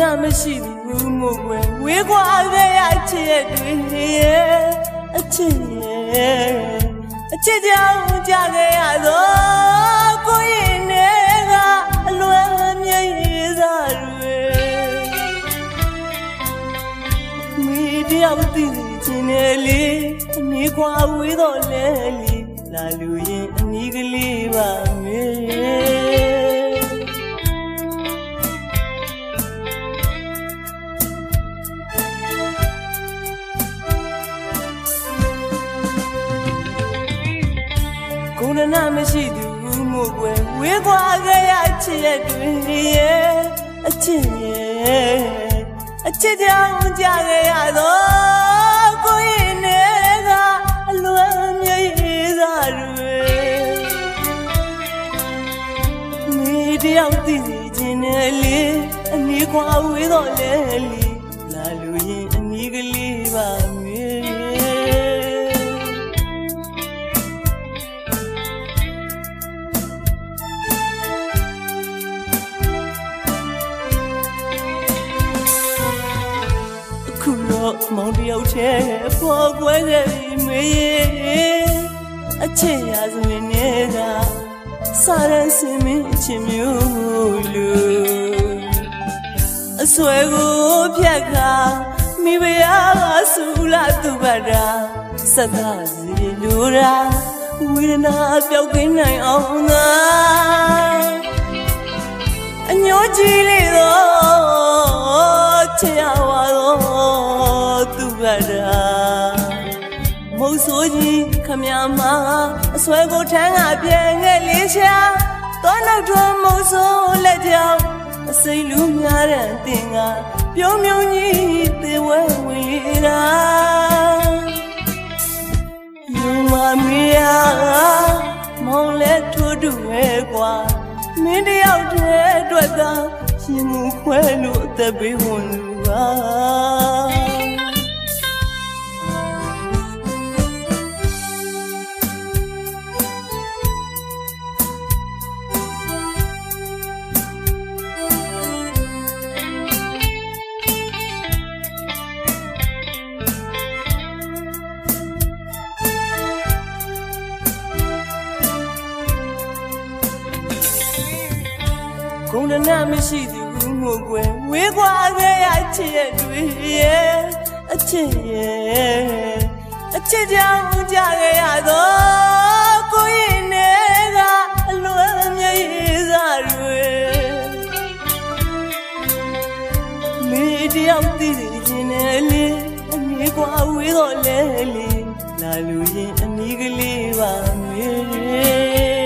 နာမရှိဘူးမို့ွယ်ဝေးကွာခဲ့ရချစ်တွေရဲ့အချစ်ရဲ့အချစ်ကြောင့်ကြခဲ့ရသောကိုရင်နဲ့ကအလွယ်မြည်ရည်စားတွေမိတယောက်တည်ခြင်းနဲ့လေအနေကွာဝေးတော့လဲလေလာလူရင်အနီးကလေးပါမေ ကိုယ်နာမရှိသူမို့ွယ်ဝေးကွာခဲ့ရချစ်တွေရဲ့အချစ်ရဲ့အချစ်ကြောင့်ကြခဲ့ရတော့ကိုရင်နဲ့ကအလွယ်မြည်စားတွေမိတယောက်တည်စီခြင်းနဲ့လေအနီးကွာဝေးတော့လဲလီလာ ခုတော့မောင်တယောက်တည်းပေါ်ကွယ်ခဲ့ပြီမေအချစ်ရစမင်းနဲ့ကစာရန်စင်မင်းအချစ်မျိုးလူအဆွဲကိုဖြတ်ခါမိဖုရားကဆူလာသူပါတာစက်သားစီလူရာဝိရဏပျောက်ကင်းနိုင်အောင်သာအညိုကြီးလေး ဆိုးကြီးခမရမအစွဲကိုထမ်းကပြန်ခဲ့လေးရှာတော့နောက်တော့မုတ်ဆိုးလက်ကြောင်အစိမ်လူများတဲ့တင်ကပြုံးပြုံးကြီးသေဝဲဝင်လေးတာယူမမီယာမောင်လက်ထိုးတူပဲကွာမင်းတယောက်တည်းအတွက်သာရှင်မူခွဲလို့အသက်ပေးဝင်လူပါ ဂုဏနာမရှိသူမို့ကွယ်ဝေးကွာခဲ့ရချစ်တွေရဲ့အချစ်ရဲ့အချစ်ကြောင့်ကြခဲ့ရတော့ကိုရင်နဲ့ကအလွယ်မြည်စားတွေမိတယောက်တည်ခြင်းနဲ့လေအနေကွာဝေးတော့လဲလေလာလူရင်အနီးကလေးပါမေ